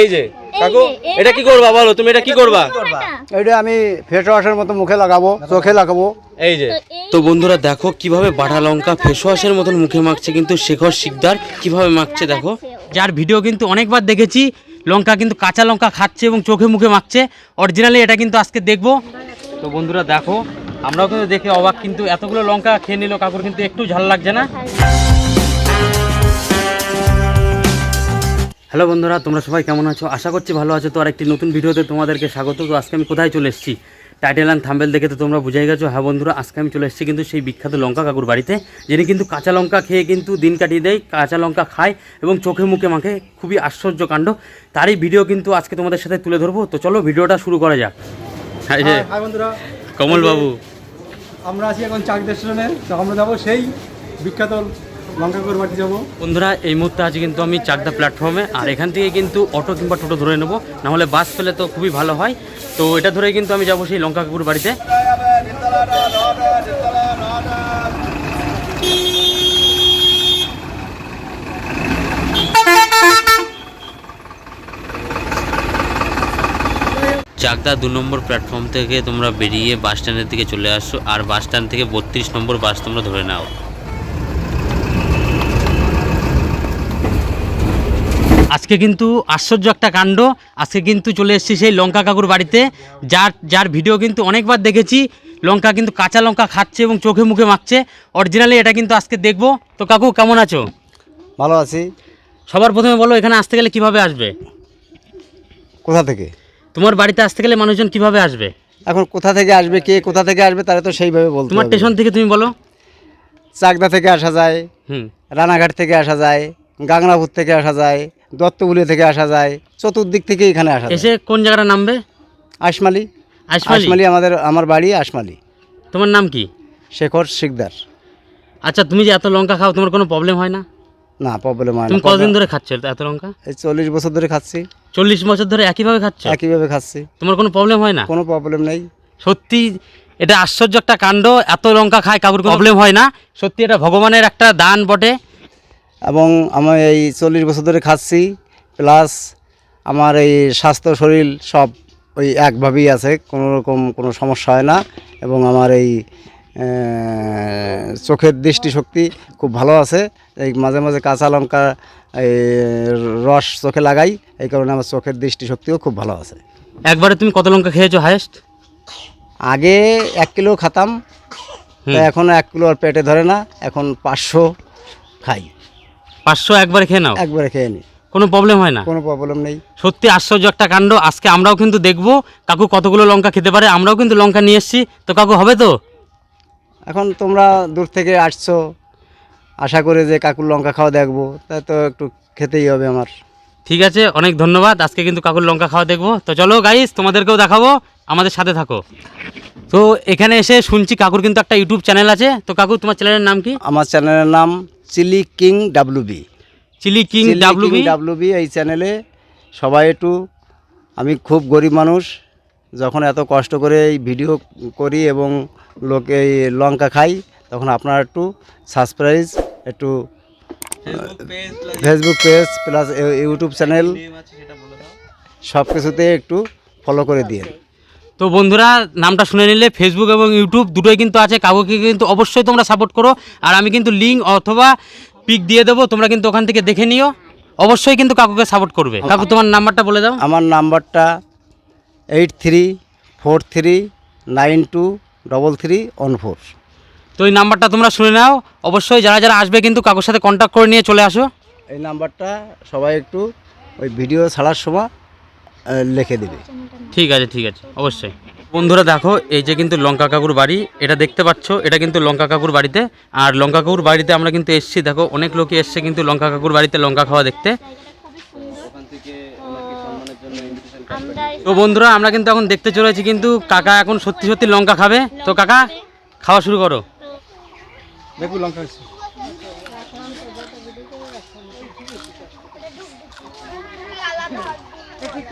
এই যে কাকু এটা কি করবা বলো? তুমি এটা কি করবা? এটা আমি ফেস ওয়াশের মতো মুখে লাগাবো চোখে লাগাবো। এই যে। তো বন্ধুরা দেখো কীভাবে বাটা লঙ্কা ফেস ওয়াশের মতন মুখে মাখছে কিন্তু শেখর শিকদার কীভাবে মাখছে দেখো। যার ভিডিও কিন্তু অনেকবার দেখেছি লঙ্কা কিন্তু কাঁচা লঙ্কা খাচ্ছে এবং চোখে মুখে মাখছে। অরিজিনালি এটা কিন্তু আজকে দেখব। তো বন্ধুরা দেখো আমরাও কিন্তু দেখে অবাক কিন্তু এতগুলো লঙ্কা খেয়ে নিল কাকুর কিন্তু একটু ঝাল লাগছে না? হ্যালো বন্ধুরা তোমরা সবাই কেমন আছো? আশা করছি ভালো আছো। তো আর একটি নতুন ভিডিওতে তোমাদেরকে স্বাগত। তো আজকে আমি কোথায় চলে এসেছি? টাইটেল অ্যান্ড থাম্বেল দেখে তো তোমরা বুঝাই গেছো। হ্যাঁ বন্ধুরা আজকে আমি চলে এসেছি কিন্তু সেই বিখ্যাত লঙ্কা কাকুর বাড়িতে যিনি কিন্তু কাঁচা লঙ্কা খেয়ে কিন্তু দিন কাটিয়ে দেয় কাঁচা লঙ্কা খায় এবং চোখে মুখে মাখে। খুবই আশ্চর্য কাণ্ড তারই ভিডিও কিন্তু আজকে তোমাদের সাথে তুলে ধরবো। তো চলো ভিডিওটা শুরু করা যাক। হ্যাঁ বন্ধুরা। কমল বাবু। আমরা আছি এখন চাক স্টেশনে তো আমরা যাব সেই বিখ্যাত বন্ধুরা, এই মুহূর্তে আছি কিন্তু আমি চাকদা প্ল্যাটফর্মে আর এখান থেকে কিন্তু অটো কিংবা টোটো ধরে নেব। নাহলে বাস পেলে তো খুবই ভালো হয়। তো এটা ধরেই কিন্তু আমি যাব সেই লঙ্কা কাকুর বাড়িতে। চাকদা দু নম্বর প্ল্যাটফর্ম থেকে তোমরা বেরিয়ে বাস স্ট্যান্ডের দিকে চলে আসো, আর বাস স্ট্যান্ড থেকে বত্রিশ নম্বর বাস তোমরা ধরে নাও। আজকে কিন্তু আশ্চর্য একটা কাণ্ড। আজকে কিন্তু চলে এসেছি সেই লঙ্কা কাকুর বাড়িতে। যার যার ভিডিও কিন্তু অনেকবার দেখেছি। লঙ্কা কিন্তু কাঁচা লঙ্কা খাচ্ছে এবং চোখে মুখে মাখছে। অরিজিনালি এটা কিন্তু আজকে দেখব। তো কাকু কেমন আছো? ভালো আছি। সবার প্রথমে বলো এখানে আসতে গেলে কীভাবে আসবে? কোথা থেকে? তোমার বাড়িতে আসতে গেলে মানুষজন কীভাবে আসবে? এখন কোথা থেকে আসবে কে কোথা থেকে আসবে তারা তো সেইভাবে বলতে তোমার স্টেশন থেকে তুমি বলো। চাকদা থেকে আসা যায় হুম। রানাঘাট থেকে আসা যায় গাংনাপুর থেকে আসা যায় দত্তগুলিয়া থেকে আসা যায় চতুর্দিক থেকে এখানে আসা যায়। এসে কোন জায়গাটা নামবে? আশমালি। আশমালি? আমাদের আমার বাড়ি আশমালি। তোমার নাম কি? শেখর শিকদার। আচ্ছা তুমি যে এত লঙ্কা খাও তোমার কোনো প্রবলেম হয় না? না প্রবলেম হয় তুমি না কতদিন ধরে খাচ্ছ এত লঙ্কা? এই চল্লিশ বছর ধরে খাচ্ছি। চল্লিশ বছর ধরে একইভাবে খাচ্ছ? একইভাবে খাচ্ছি। তোমার কোনো প্রবলেম হয় না? কোনো প্রবলেম নেই। সত্যি এটা আশ্চর্য একটা কাণ্ড এত লঙ্কা খায় কাকুর প্রবলেম হয় না? সত্যি এটা ভগবানের একটা দান বটে। এবং আমি এই চল্লিশ বছর ধরে খাচ্ছি প্লাস আমার এই স্বাস্থ্য শরীর সব ওই একভাবেই আছে কোনো রকম কোনো সমস্যা হয় না এবং আমার এই চোখের দৃষ্টিশক্তি খুব ভালো আছে। এই মাঝে মাঝে কাঁচা লঙ্কা এই রস চোখে লাগাই এই কারণে আমার চোখের দৃষ্টিশক্তিও খুব ভালো আছে। একবারে তুমি কত লঙ্কা খেয়েছো হায়েস্ট আগে এক কিলো খাতাম এখন এক কিলো আর পেটে ধরে না এখন পাঁচশো খাই। পাঁচশো একবারে খেয়ে নাও। একবারে খেয়ে নিই কোনো প্রবলেম হয় না। কোনো প্রবলেম নেই। সত্যি আশ্চর্য একটা কাণ্ড। আজকে আমরাও কিন্তু দেখব কাকু কতগুলো লঙ্কা খেতে পারে। আমরাও কিন্তু লঙ্কা নিয়ে এসেছি। তো কাকু হবে তো? এখন তোমরা দূর থেকে আসছো। আশা করে যে কাকুর লঙ্কা খাওয়া দেখব। তাই তো একটু খেতেই হবে আমার। ঠিক আছে অনেক ধন্যবাদ। আজকে কিন্তু কাকুর লঙ্কা খাওয়া দেখব। তো চলো গাইস তোমাদেরকেও দেখাবো। আমাদের সাথে থাকো। তো এখানে এসে শুনছি কাকুর কিন্তু একটা ইউটিউব চ্যানেল আছে। তো কাকু তোমার চ্যানেলের নাম কি? আমার চ্যানেলের নাম chilli king W B. Chilli king W W B? এই চ্যানেলে সবাই একটু আমি খুব গরিব মানুষ যখন এত কষ্ট করে এই ভিডিও করি এবং লোকে এই লঙ্কা খাই তখন আপনারা একটু সাবস্ক্রাইব একটু Facebook page plus YouTube channel সব কিছুতে একটু ফলো করে দিয়ে তো বন্ধুরা নামটা শুনে নিলে ফেসবুক এবং ইউটিউব দুটোই কিন্তু আছে। কাকুকে কিন্তু অবশ্যই তোমরা সাপোর্ট করো। আর আমি কিন্তু লিঙ্ক অথবা পিক দিয়ে দেবো তোমরা কিন্তু ওখান থেকে দেখে নিও। অবশ্যই কিন্তু কাকুকে সাপোর্ট করবে। কাকু তোমার নাম্বারটা বলে দাও। আমার নাম্বারটা eight three four three nine two double three one four তো এই নাম্বারটা তোমরা শুনে নাও। অবশ্যই যারা যারা আসবে কিন্তু কাকুর সাথে কন্ট্যাক্ট করে নিয়ে চলে আসো। এই নাম্বারটা সবাই একটু ওই ভিডিও ছাড়ার সময় লিখে দেবে। ঠিক আছে ঠিক আছে অবশ্যই। বন্ধুরা দেখো এই যে কিন্তু লঙ্কা কাকুর বাড়ি এটা দেখতে পাচ্ছ এটা কিন্তু লঙ্কা কাকুর বাড়িতে। আর লঙ্কা কাকুর বাড়িতে আমরা কিন্তু এসছি দেখো অনেক লোকই এসছে কিন্তু লঙ্কা কাকুর বাড়িতে লঙ্কা খাওয়া দেখতে। তো বন্ধুরা আমরা কিন্তু এখন দেখতে চলেছি কিন্তু কাকা এখন সত্যি সত্যি লঙ্কা খাবে। তো কাকা খাওয়া শুরু করো। দেখুন লঙ্কা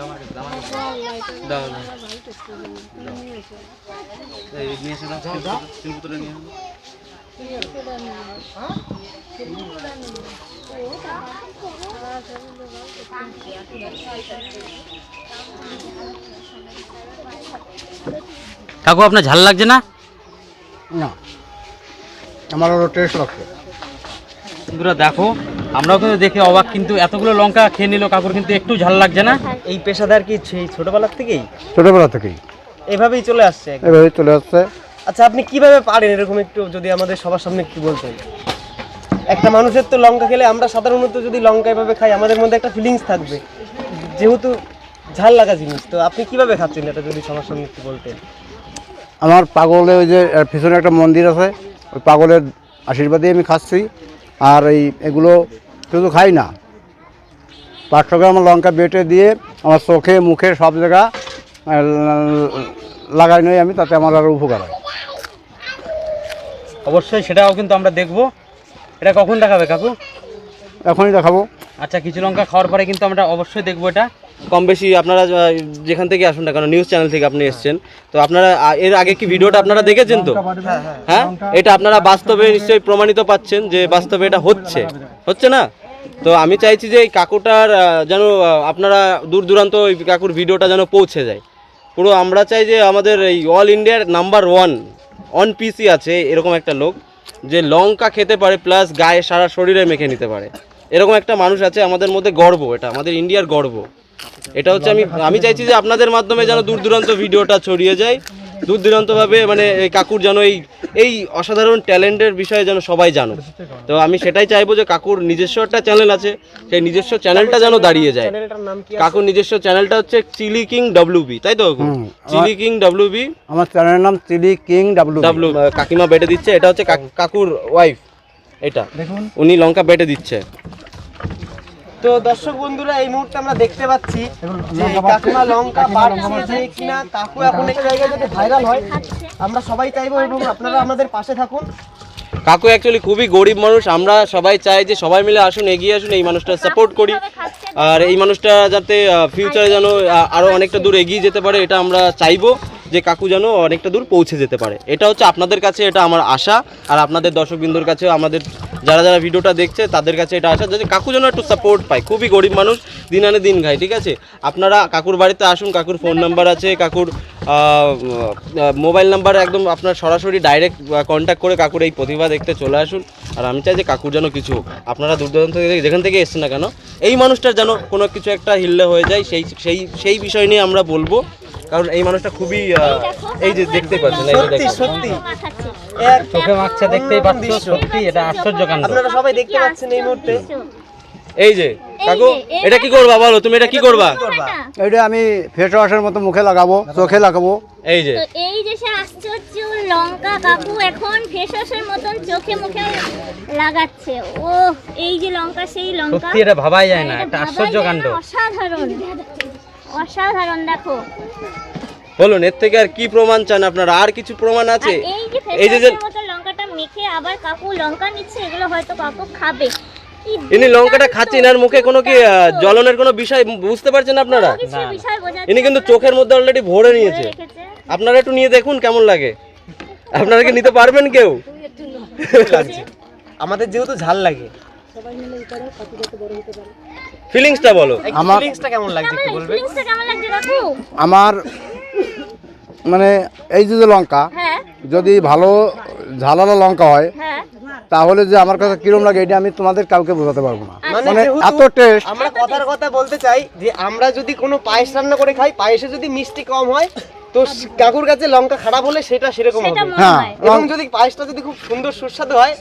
এসো, দাও, শিল্পতটা- শিল্পতটা নিয়ে আসুন। কাকু আপনার ঝাল লাগছে না না আমার ওটা টেস্ট লাগছে বন্ধুরা দেখো আমরাও কিন্তু দেখে অবাক কিন্তু এতগুলো লঙ্কা খেয়ে নিল কাকুর কিন্তু একটু ঝাল লাগছে না। এই পেশাদার কি সেই ছোটবেলার থেকেই? ছোটোবেলা থেকেই। এভাবেই চলে আসছে এভাবে চলে আসছে। আচ্ছা আপনি কীভাবে পারেন এরকম একটু যদি আমাদের সবার সামনে একটু বলতেন? একটা মানুষের তো লঙ্কা খেলে আমরা সাধারণত যদি লঙ্কা এভাবে খাই আমাদের মধ্যে একটা ফিলিংস থাকবে। যেহেতু ঝাল লাগা জিনিস তো আপনি কীভাবে খাচ্ছেন এটা যদি সবার সামনে একটু বলতেন? আমার পাগলে ওই যে পিছনে একটা মন্দির আছে ওই পাগলের আশীর্বাদে আমি খাচ্ছি। আর এই এগুলো শুধু খাই না। পাঁচশো গ্রাম লঙ্কা বেটে দিয়ে আমার চোখে, মুখে সব জায়গা লাগাই নই আমি, তাতে আমার আরও উপকার হয়। অবশ্যই সেটাও কিন্তু আমরা দেখব। এটা কখন দেখাবে কাকু? এখনই দেখাবো। আচ্ছা কিছু লঙ্কা খাওয়ার পরে কিন্তু আমরা অবশ্যই দেখব এটা। কম বেশি আপনারা যেখান থেকে আসুন না কেন নিউজ চ্যানেল থেকে আপনি এসছেন। তো আপনারা এর আগে কি ভিডিওটা আপনারা দেখেছেন তো? হ্যাঁ এটা আপনারা বাস্তবে নিশ্চয়ই প্রমাণিত পাচ্ছেন যে বাস্তবে এটা হচ্ছে। হচ্ছে না? তো আমি চাইছি যে এই কাকুটার যেন আপনারা দূর দূরান্ত ওই কাকুর ভিডিওটা যেন পৌঁছে যায়। পুরো আমরা চাই যে আমাদের এই অল ইন্ডিয়ার নাম্বার ওয়ান অন পিসি আছে এরকম একটা লোক যে লঙ্কা খেতে পারে প্লাস গায়ে সারা শরীরে মেখে নিতে পারে। এরকম একটা মানুষ আছে আমাদের মধ্যে গর্ব এটা আমাদের ইন্ডিয়ার গর্ব। এটা হচ্ছে আমি আমি চাইছি যে আপনাদের মাধ্যমে যেন দূর দূরান্ত ভিডিওটা ছড়িয়ে যায় দূর দূরান্তভাবে মানে এই কাকুর যেন এই এই অসাধারণ ট্যালেন্টের বিষয়ে যেন সবাই জানো তো আমি সেটাই চাইব যে কাকুর নিজস্ব একটা চ্যানেল আছে সেই নিজস্ব চ্যানেলটা যেন দাঁড়িয়ে যায়। চ্যানেলটার নাম কি কাকুর নিজস্ব চ্যানেলটা হচ্ছে চিলি কিং ডাব্লিউ বি তাই তো? Chilli king W B. আমার চ্যানেলের নাম চিলি কিং ডাব্লু ডাব্লু কাকিমা বেটে দিচ্ছে এটা হচ্ছে কাকুর ওয়াইফ এটা। দেখুন। উনি লঙ্কা বেটে দিচ্ছে। তো দর্শক বন্ধুরা এই মুহূর্তে আমরা দেখতে পাচ্ছি যে কাকুমা লঙ্কা বাড়ছে যে কিনা কাকু এখন একটা জায়গায় যাতে ভাইরাল হয় আমরা সবাই চাইব এবং আপনারা আমাদের পাশে থাকুন। কাকু অ্যাকচুয়ালি খুবই গরিব মানুষ। আমরা সবাই চাই যে সবাই মিলে আসুন এগিয়ে আসুন এই মানুষটা সাপোর্ট করি। আর এই মানুষটা যাতে ফিউচারে যেন আরও অনেকটা দূর এগিয়ে যেতে পারে এটা আমরা চাইব। যে কাকু যেন অনেকটা দূর পৌঁছে যেতে পারে। এটা হচ্ছে আপনাদের কাছে এটা আমার আশা। আর আপনাদের দর্শকবৃন্দর কাছে আমাদের যারা যারা ভিডিওটা দেখছে, তাদের কাছে এটা আশা। যে কাকু যেন একটু সাপোর্ট পায়, খুবই গরিব মানুষ, দিন আনে দিন খায়, ঠিক আছে? আপনারা কাকুর বাড়িতে আসুন, কাকুর ফোন নাম্বার আছে, কাকুর মোবাইল নাম্বার একদম আপনার সরাসরি ডাইরেক্ট কন্ট্যাক্ট করে কাকুর এই প্রতিভা দেখতে চলে আসুন। আর আমি চাই যে কাকুর যেন কিছু হোক। আপনারা দূর দূরান্ত থেকে যেখান থেকে এসছেন না কেন এই মানুষটার যেন কোনো কিছু একটা হিললে হয়ে যায় সেই সেই সেই বিষয় নিয়ে আমরা বলব। কারণ এই মানুষটা খুবই এই যে দেখতে পাচ্ছেন সত্যি দেখুন। সত্যি। চোখে মাখছে দেখতেই পাচ্ছ সত্যি এটা আশ্চর্য কাণ্ড। আপনারা সবাই দেখতে পাচ্ছেন এই মুহূর্তে। এই যে কাকু এটা কি করবা বলো? তুমি এটা কি করবা? এটা আমি ফেস ওয়াশের মতো মুখে লাগাবো চোখে লাগাবো। এই যে। এই যে সে আশ্চর্য লঙ্কা কাকু এখন ফেসওয়াশের মতন চোখে মুখে লাগাচ্ছে। ও এই যে লঙ্কা সেই লঙ্কা। সত্যি এটা ভাবাই যায় না এটা আশ্চর্য কাণ্ড। অসাধারণ। অসাধারণ দেখো। বলুন এর থেকে আর কি প্রমাণ চান আপনারা? আর কিছু প্রমাণ আছে? এই যে মতো লঙ্কাটা মেখে আবার কাকু লঙ্কা নিচ্ছে এগুলো হয়তো কাকু খাবে। ইনি লঙ্কাটা খাচ্ছেন আর মুখে কোনো কি জ্বলনের কোনো বিষয় বুঝতে পারছেন আপনারা? ইনি কিন্তু চোখের মধ্যে অলরেডি ভরে নিয়েছে। আপনারা একটু নিয়ে দেখুন কেমন লাগে। আপনারা কি নিতে পারবেন কেউ? আমাদের যেহেতু ঝাল লাগে। ফিলিংসটা বলো। আমার- ফিলিংসটা কেমন লাগছে একটু বলবে আমার মানে এই যে লঙ্কা হ্যাঁ। যদি ভালো ঝালালো লঙ্কা হয় হ্যাঁ। তাহলে যে আমার কাছে কিরম লাগে এটা আমি তোমাদের কাউকে বোঝাতে পারব না। মানে মানে এত টেস্ট আমরা কথার কথা বলতে চাই যে আমরা যদি কোনো পায়েস রান্না করে খাই পায়েসে যদি মিষ্টি কম হয় তো কাকুর কাছে লঙ্কা খারাপ হলে সেটা সেরকম হবে। হ্যাঁ। এবং যদি পায়েসটা যদি খুব সুন্দর সুস্বাদু হয়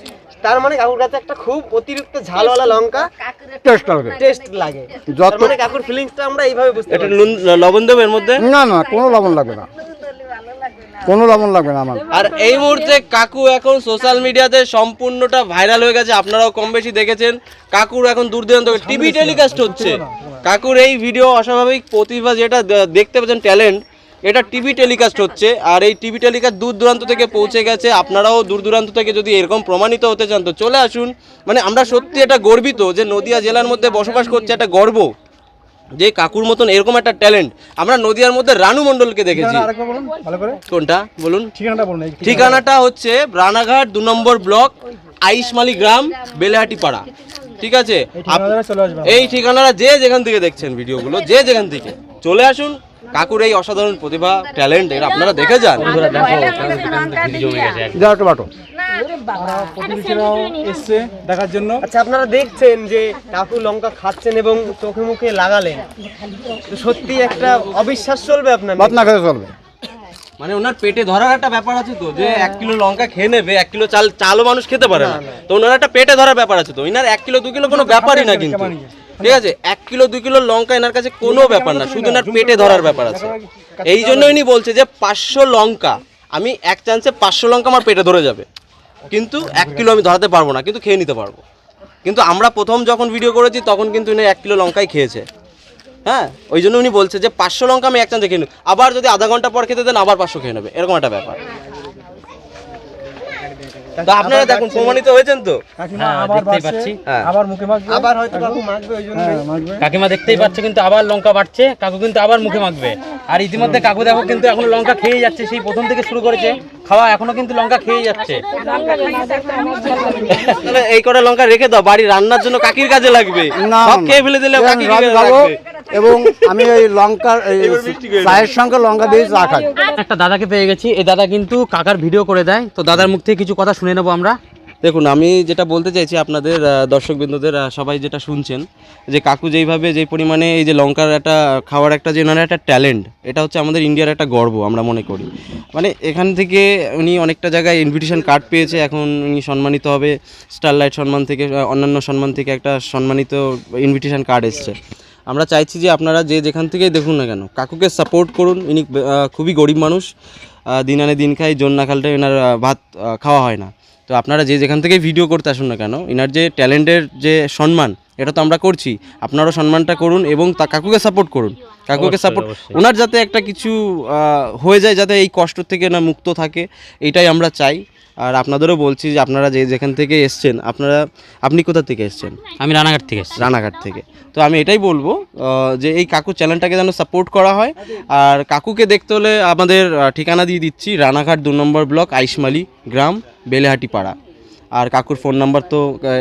তার মানে কাকুর কাছে একটা খুব অতিরিক্ত ঝালওয়ালা লঙ্কা টেস্ট লাগে টেস্ট লাগে। যত মানে কাকুর ফিলিংসটা আমরা এইভাবে বুঝতে এটা পারি লবণ দেবো এর মধ্যে? না না কোনো লবণ লাগবে না। কোনো লবণ লাগবে না আমার। আর এই মুহূর্তে কাকু এখন সোশ্যাল মিডিয়াতে সম্পূর্ণটা ভাইরাল হয়ে গেছে আপনারাও কম বেশি দেখেছেন। কাকুর এখন দূর দূরান্ত টিভি টেলিকাস্ট হচ্ছে। কাকুর এই ভিডিও অস্বাভাবিক প্রতিভা যেটা দেখতে পাচ্ছেন ট্যালেন্ট এটা টিভি টেলিকাস্ট হচ্ছে। আর এই টিভি টেলিকাস্ট দূর দূরান্ত থেকে পৌঁছে গেছে। আপনারাও দূর দূরান্ত থেকে যদি এরকম প্রমাণিত হতে চান তো চলে আসুন। মানে আমরা সত্যি এটা গর্বিত যে নদিয়া জেলার মধ্যে বসবাস করছে একটা গর্ব। যে কাকুর মতন এরকম একটা ট্যালেন্ট আমরা নদিয়ার মধ্যে রানু মণ্ডলকে দেখেছি। কোনটা? বলুন। ঠিকানাটা হচ্ছে রানাঘাট দু নম্বর ব্লক আইসমালি গ্রাম বেলেহাটি পাড়া ঠিক আছে? এই ঠিকানাটা যে যেখান থেকে দেখছেন ভিডিওগুলো যে যেখান থেকে। চলে আসুন কাকুর এই অসাধারণ প্রতিভা ট্যালেন্ট এর আপনারা দেখে যান। দেখো এসছে দেখার জন্য। আচ্ছা আপনারা দেখছেন যে কাকু লঙ্কা খাচ্ছেন এবং চোখে মুখে লাগালেন। তো সত্যি একটা অবিশ্বাস চলবে আপনার না চলবে। মানে ওনার পেটে ধরার একটা ব্যাপার আছে তো যে এক কিলো লঙ্কা খেয়ে নেবে এক কিলো চাল চালও মানুষ খেতে পারে না। তো ওনার একটা পেটে ধরার ব্যাপার আছে তো ইনার এক কিলো দু কিলো কোনো ব্যাপারই না কিন্তু। ঠিক আছে এক কিলো দু কিলো লঙ্কা এনার কাছে কোনো ব্যাপার না শুধু ওনার পেটে ধরার ব্যাপার আছে। এই জন্য ইনি বলছে যে পাঁচশো লঙ্কা আমি এক চান্সে পাঁচশো লঙ্কা আমার পেটে ধরে যাবে। কিন্তু এক কিলো আমি ধরাতে পারব না, কিন্তু খেয়ে নিতে পারব। কিন্তু আমরা প্রথম যখন ভিডিও করেছি, তখন কিন্তু উনি এক কিলো লঙ্কাই খেয়েছে। হ্যাঁ? ওই জন্য উনি বলছে যে, পাঁচশো লঙ্কা আমি এক চান্সে খেয়ে নেব আবার যদি আধা ঘণ্টা পর খেতে দেন, আবার পাঁচশো খেয়ে নেবে। এরকম একটা ব্যাপার। তো আপনারা দেখুন প্রমাণিত হয়েছেন তো? হ্যাঁ দেখতেই পাচ্ছি। হ্যাঁ। আবার হয়তো কাকু মাখবে ওই জন্য কাকিমা দেখতেই পাচ্ছে কিন্তু আবার লঙ্কা বাড়ছে। কাকু কিন্তু আবার মুখে মাখবে। আর ইতিমধ্যে কাকু দেখো কিন্তু এখন লঙ্কা খেয়ে যাচ্ছে সেই প্রথম থেকে শুরু করেছে। খাওয়া এখনও কিন্তু লঙ্কা খেয়ে যাচ্ছে। এই কটা লঙ্কা রেখে দাও বাড়ি রান্নার জন্য কাকির কাজে লাগবে। সব খেয়ে ফেলে দিলে কাকি কি আমি করে খাব রাখবে? এবং আমি এই লঙ্কার এই চায়ের সঙ্গে লঙ্কা দিয়ে চা খাই। একটা দাদাকে পেয়ে গেছি এই দাদা কিন্তু কাকার ভিডিও করে দেয়। তো দাদার মুখ থেকে কিছু কথা শুনে নেব আমরা। দেখুন আমি যেটা বলতে চাইছি আপনাদের দর্শকবৃন্দদের সবাই যেটা শুনছেন যে কাকু যেইভাবে যেই পরিমাণে এই যে লঙ্কার একটা খাওয়ার একটা যে ওনার একটা ট্যালেন্ট এটা হচ্ছে আমাদের ইন্ডিয়ার একটা গর্ব আমরা মনে করি। মানে এখান থেকে উনি অনেকটা জায়গায় ইনভিটেশন কার্ড পেয়েছে এখন উনি সম্মানিত হবে। স্টারলাইট সম্মান থেকে অন্যান্য সম্মান থেকে একটা সম্মানিত ইনভিটেশন কার্ড এসছে। আমরা চাইছি যে আপনারা যে যেখান থেকেই দেখুন না কেন কাকুকে সাপোর্ট করুন ইনি খুবই গরিব মানুষ দিন আনে দিন খাই জন্য না খালটা এনার ভাত খাওয়া হয় না। তো আপনারা যে যেখান থেকে ভিডিও করতে আসুন না কেন এনার যে ট্যালেন্টের যে সম্মান এটা তো আমরা করছি। আপনারও সম্মানটা করুন এবং তা কাকুকে সাপোর্ট করুন। কাকুকে সাপোর্ট ওনার যাতে একটা কিছু হয়ে যায় যাতে এই কষ্ট থেকে না মুক্ত থাকে এটাই আমরা চাই। আর আপনাদেরও বলছি যে আপনারা যে যেখান থেকে এসছেন আপনারা আপনি কোথা থেকে এসছেন? আমি রানাঘাট থেকে এসেছি। রানাঘাট থেকে। তো আমি এটাই বলব যে এই কাকু চ্যানেলটাকে যেন সাপোর্ট করা হয়। আর কাকুকে দেখতে হলে আমাদের ঠিকানা দিয়ে দিচ্ছি রানাঘাট দু নম্বর ব্লক আইসমালি গ্রাম বেলেহাটি পাড়া আর কাকুর ফোন নাম্বার তো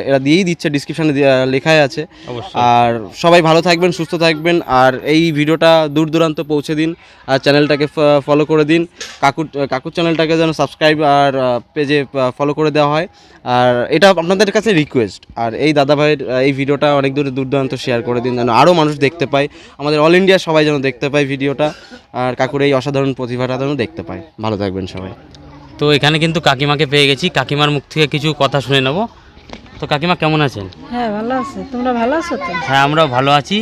এরা দিয়েই দিচ্ছে ডিসক্রিপশানে লেখাই আছে। আর সবাই ভালো থাকবেন সুস্থ থাকবেন। আর এই ভিডিওটা দূর দূরান্ত পৌঁছে দিন আর চ্যানেলটাকে ফলো করে দিন। কাকুর কাকুর চ্যানেলটাকে যেন সাবস্ক্রাইব আর পেজে ফলো করে দেওয়া হয়। আর এটা আপনাদের কাছে রিকোয়েস্ট আর এই দাদাভাইয়ের এই ভিডিওটা অনেক দূরে দূর দূরান্ত শেয়ার করে দিন যেন আরও মানুষ দেখতে পায়। আমাদের অল ইন্ডিয়া সবাই যেন দেখতে পায় ভিডিওটা। আর কাকুর এই অসাধারণ প্রতিভাটা যেন দেখতে পায়। ভালো থাকবেন সবাই। তো এখানে কিন্তু কাকিমাকে পেয়ে গেছি। কাকিমার মুখ থেকে কিছু কথা শুনে নেব। তো কাকিমা কেমন আছেন? হ্যাঁ ভালো আছে। তোমরা ভালো আছো তো? হ্যাঁ আমরাও ভালো আছি।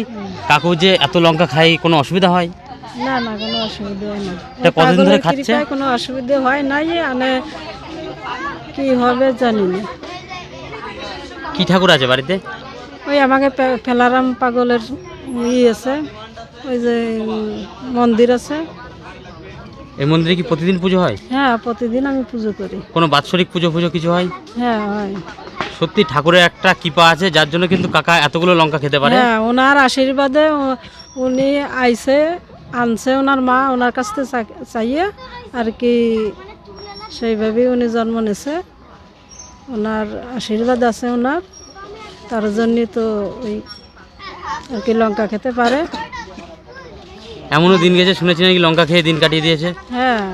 কাকু যে এত লঙ্কা খাই কোনো অসুবিধা হয়? না না কোনো অসুবিধা হয় না। তা কতদিন ধরে খাচ্ছে? কোনো অসুবিধা হয় নাই মানে কি হবে জানি না। কি ঠাকুর আছে বাড়িতে? ওই আমাকে ফেলারাম পাগলের ই আছে ওই যে মন্দির আছে। এই মন্দিরে কি প্রতিদিন পুজো হয়? হ্যাঁ প্রতিদিন আমি পুজো করি। কোনো বাৎসরিক পুজো পুজো কিছু হয়? হ্যাঁ হয়। সত্যি ঠাকুরের একটা কৃপা আছে যার জন্য কিন্তু কাকা এতগুলো লঙ্কা খেতে পারে। হ্যাঁ ওনার আশীর্বাদে উনি আইছে আনছে ওনার মা ওনার কাছ থেকে চাইয়ে আর কি সেইভাবেই উনি জন্ম নিছে ওনার আশীর্বাদ আছে ওনার তার জন্যই তো ওই আর কি লঙ্কা খেতে পারে। এমনও দিন গেছে শুনেছি নাকি লঙ্কা খেয়ে দিন কাটিয়ে দিয়েছে। হ্যাঁ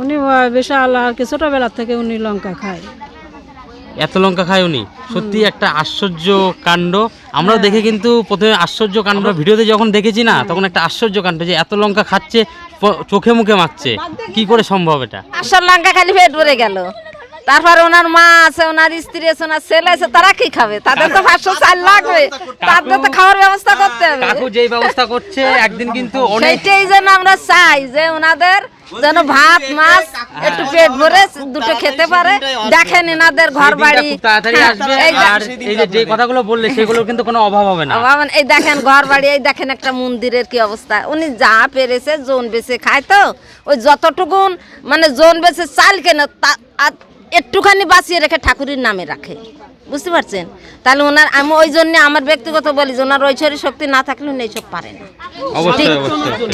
উনি বিশাল আর কি ছোটোবেলা থেকে উনি লঙ্কা খায়। এত লঙ্কা খায় উনি? সত্যি একটা আশ্চর্য কাণ্ড। আমরাও হ্যাঁ। দেখে কিন্তু প্রথমে আশ্চর্য কাণ্ড ভিডিওতে যখন দেখেছি না তখন একটা আশ্চর্য কাণ্ড যে এত লঙ্কা খাচ্ছে চোখে মুখে মাখছে। কি করে সম্ভব এটা? আসল লঙ্কা খালি পেট ভরে গেল। তারপর ওনার মা আছে ওনার স্ত্রী আছে ওনার ছেলে আছে তারা কি খাবে? তাদের তো পাঁচশো চাল লাগবে। তাদের তো খাওয়ার ব্যবস্থা করতে হবে। কাকু যেই ব্যবস্থা করছে একদিন কিন্তু অনেক সেইটাই জন্য আমরা চাই যে ওনাদের যেন ভাত মাছ একটু পেট ভরে দুটো খেতে পারে। দেখেন এনাদের ঘর বাড়ি। তাড়াতাড়ি হ্যাঁ, আসবে এই আর এই যে যে কথাগুলো বললে সেগুলোর কিন্তু কোনো অভাব হবে না। বাবা, এই দেখেন ঘর বাড়ি এই দেখেন একটা মন্দিরের কি অবস্থা। উনি যা পেরেছে জোন বেছে খায় তো। ওই যতটুকুন মানে জোন বেছে চাল কেন তা একটুখানি বাঁচিয়ে রেখে ঠাকুরের নামে রাখে। বুঝতে পারছেন? তাহলে ওনার আমি ওই জন্য আমার ব্যক্তিগত বলি যে ওনার ঐশ্বরী শক্তি না থাকলে উনি এইসব পারে না। ঠিক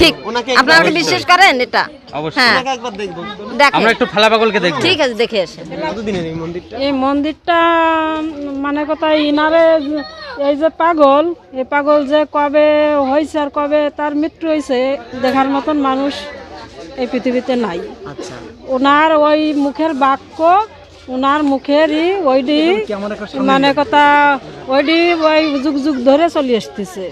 ঠিক। আপনারা বিশ্বাস করেন এটা? হ্যাঁ। একবার আমরা একটু ফেলা পাগলকে দেখব। ঠিক আছে দেখে আসেন। এই মন্দিরটা? এই মন্দিরটা উম, মানে কথা ইনারে এই যে পাগল এই পাগল যে কবে হয়েছে আর কবে তার মৃত্যু হয়েছে দেখার মতন মানুষ। এই পৃথিবীতে নাই। আচ্ছা। ওনার ওই মুখের বাক্য ওনার মুখেরই ওইডি মানে কথা ওইডি ওই যুগ যুগ ধরে চলে আসতেছে।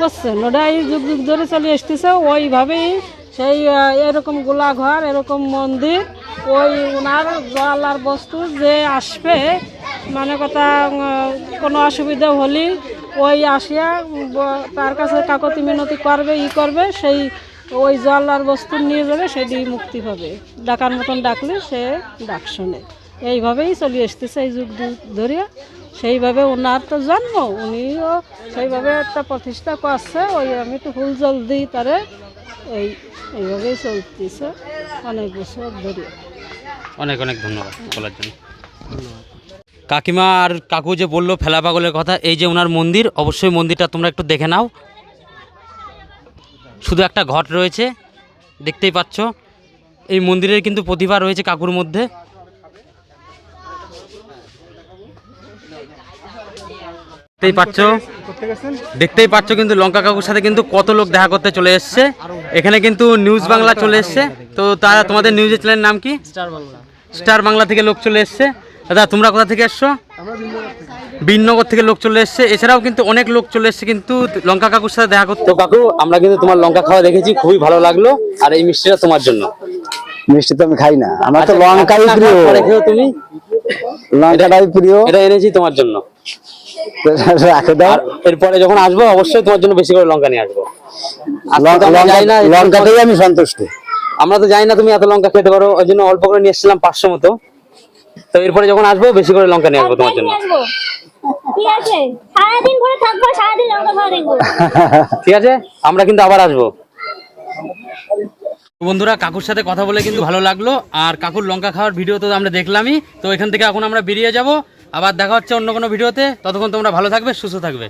বুঝছেন? ওটাই যুগ যুগ ধরে চলে আসতেছে ওইভাবেই সেই এরকম গোলাঘর এরকম মন্দির ওই ওনার জল আর বস্তু যে আসবে মানে কথা কোনো অসুবিধা হলে ওই আসিয়া তার কাছে কাকতি মিনতি করবে ই করবে সেই ওই জল আর বস্তু নিয়ে যাবে সেটি মুক্তি পাবে ডাকার মতন ডাকলে সে ডাক শোনে। এইভাবেই চলে আসতেছে এই যুগ ধরিয়া সেইভাবে ওনার তো জন্ম, উনিও সেইভাবে একটা প্রতিষ্ঠা করছে। ওই আমি একটু ফুল জল দিই তারে। এই, এইভাবেই চলতেছে অনেক বছর ধরে। অনেক অনেক ধন্যবাদ বলার জন্য। কাকিমা আর কাকু যে বলল, ফেলা পাগলের কথা, এই যে ওনার মন্দির, অবশ্যই মন্দিরটা তোমরা একটু দেখে নাও। শুধু একটা ঘট রয়েছে দেখতেই পাচ্ছ। এই মন্দিরের কিন্তু প্রতিভা রয়েছে কাকুর মধ্যে। দেখতেই পাচ্ছ দেখতেই পাচ্ছ কিন্তু লঙ্কা কাকুর সাথে কিন্তু কত লোক দেখা করতে চলে এসছে। এখানে কিন্তু নিউজ বাংলা চলে এসছে। তো তারা তোমাদের নিউজের চ্যানেলের নাম কি? স্টার বাংলা। স্টার বাংলা থেকে লোক চলে এসছে। দাদা তোমরা কোথা থেকে এসছো? বিননগর থেকে লোক চলে এসছে। এছাড়াও কিন্তু অনেক লোক চলে এসছে কিন্তু লঙ্কা কাকুর সাথে দেখা করতে। কাকু আমরা কিন্তু তোমার লঙ্কা খাওয়া দেখেছি খুবই ভালো লাগল। আর এই মিষ্টিটা তোমার জন্য। মিষ্টি তো আমি খাই না। আমার তো আচ্ছা, লঙ্কাই প্রিয়। পরে তুমি? লঙ্কাটাই প্রিয়। এটা এনেছি তোমার জন্য। রাখে দাও। এরপরে যখন আসব অবশ্যই তোমার জন্য বেশি করে লঙ্কা নিয়ে আসব। লঙ্কাটাই আমি সন্তুষ্ট। আমরা তো জানি না তুমি এত লঙ্কা খেতে পারো ওই জন্য অল্প করে নিয়ে এসেছিলাম পাঁচশো মতো। তো এরপরে যখন আসব বেশি করে লঙ্কা নিয়ে আসব তোমার জন্য। ঠিক আছে। সারাদিন ভরে থাকব সারাদিন লঙ্কা খাওয়া দেখব। ঠিক আছে? আমরা কিন্তু আবার আসব। বন্ধুরা কাকুর সাথে কথা বলে কিন্তু ভালো লাগল। আর কাকুর লঙ্কা খাওয়ার ভিডিও তো আমরা দেখলামই। তো এখান থেকে এখন আমরা বেরিয়ে যাব। আবার দেখা হচ্ছে অন্য কোনো ভিডিওতে। ততক্ষণ তোমরা ভালো থাকবে সুস্থ থাকবে।